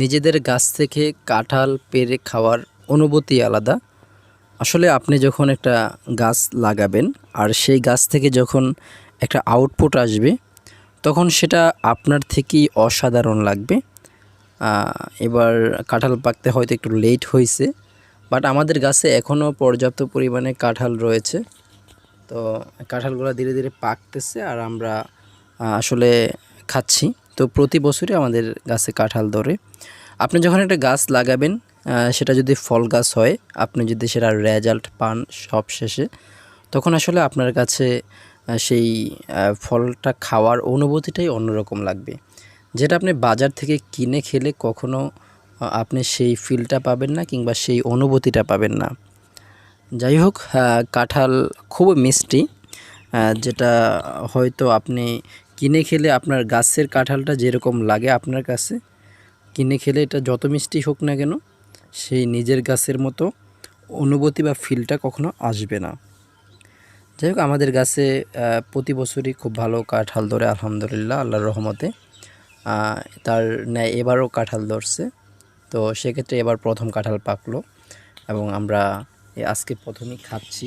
নিজেদের গাছ থেকে কাঁঠাল পেরে খাওয়ার অনুভূতি আলাদা। আসলে আপনি যখন একটা গাছ লাগাবেন, আর সেই গাছ থেকে যখন একটা আউটপুট আসবে, তখন সেটা আপনার থেকেই অসাধারণ লাগবে। এবার কাঁঠাল পাকতে হয়তো একটু লেট হয়েছে বাট আমাদের গাছে এখনও পর্যাপ্ত পরিমাণে কাঁঠাল রয়েছে। তো কাঁঠালগুলো ধীরে ধীরে পাকতেছে, আর আমরা আসলে খাচ্ছি। তো প্রতি বছরই আমাদের গাছে কাঁঠাল ধরে। আপনি যখন একটা গাছ লাগাবেন সেটা যদি ফল গাছ হয়, আপনি যদি সেটা রেজাল্ট পান সব শেষে তখন আসলে আপনার কাছে সেই ফলটা খাওয়ার অনুভূতিটাই অন্যরকম লাগবে। যেটা আপনি বাজার থেকে কিনে খেলে কখনো আপনি সেই ফিলটা পাবেন না কিংবা সেই অনুভূতিটা পাবেন না। যাই হোক কাঁঠাল খুব মিষ্টি যেটা হয়তো আপনি কিনে খেলে আপনার গাছের কাঁঠালটা যেরকম লাগে আপনার কাছে, কিনে খেলে এটা যত মিষ্টি হোক না কেন, সেই নিজের গাছের মতো অনুভূতি বা ফিলটা কখনো আসবে না। যাই হোক, আমাদের গাছে প্রতি বছরই খুব ভালো কাঁঠাল ধরে, আলহামদুলিল্লাহ, আল্লাহর রহমতে। তার ন্যায় এবারও কাঁঠাল ধরছে। তো সেক্ষেত্রে এবার প্রথম কাঁঠাল পাকলো এবং আমরা আজকে প্রথমেই খাচ্ছি।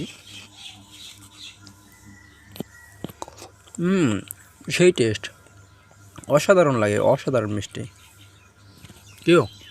হুম সেই টেস্ট অসাধারণ লাগে অসাধারণ মিষ্টি। কেউ?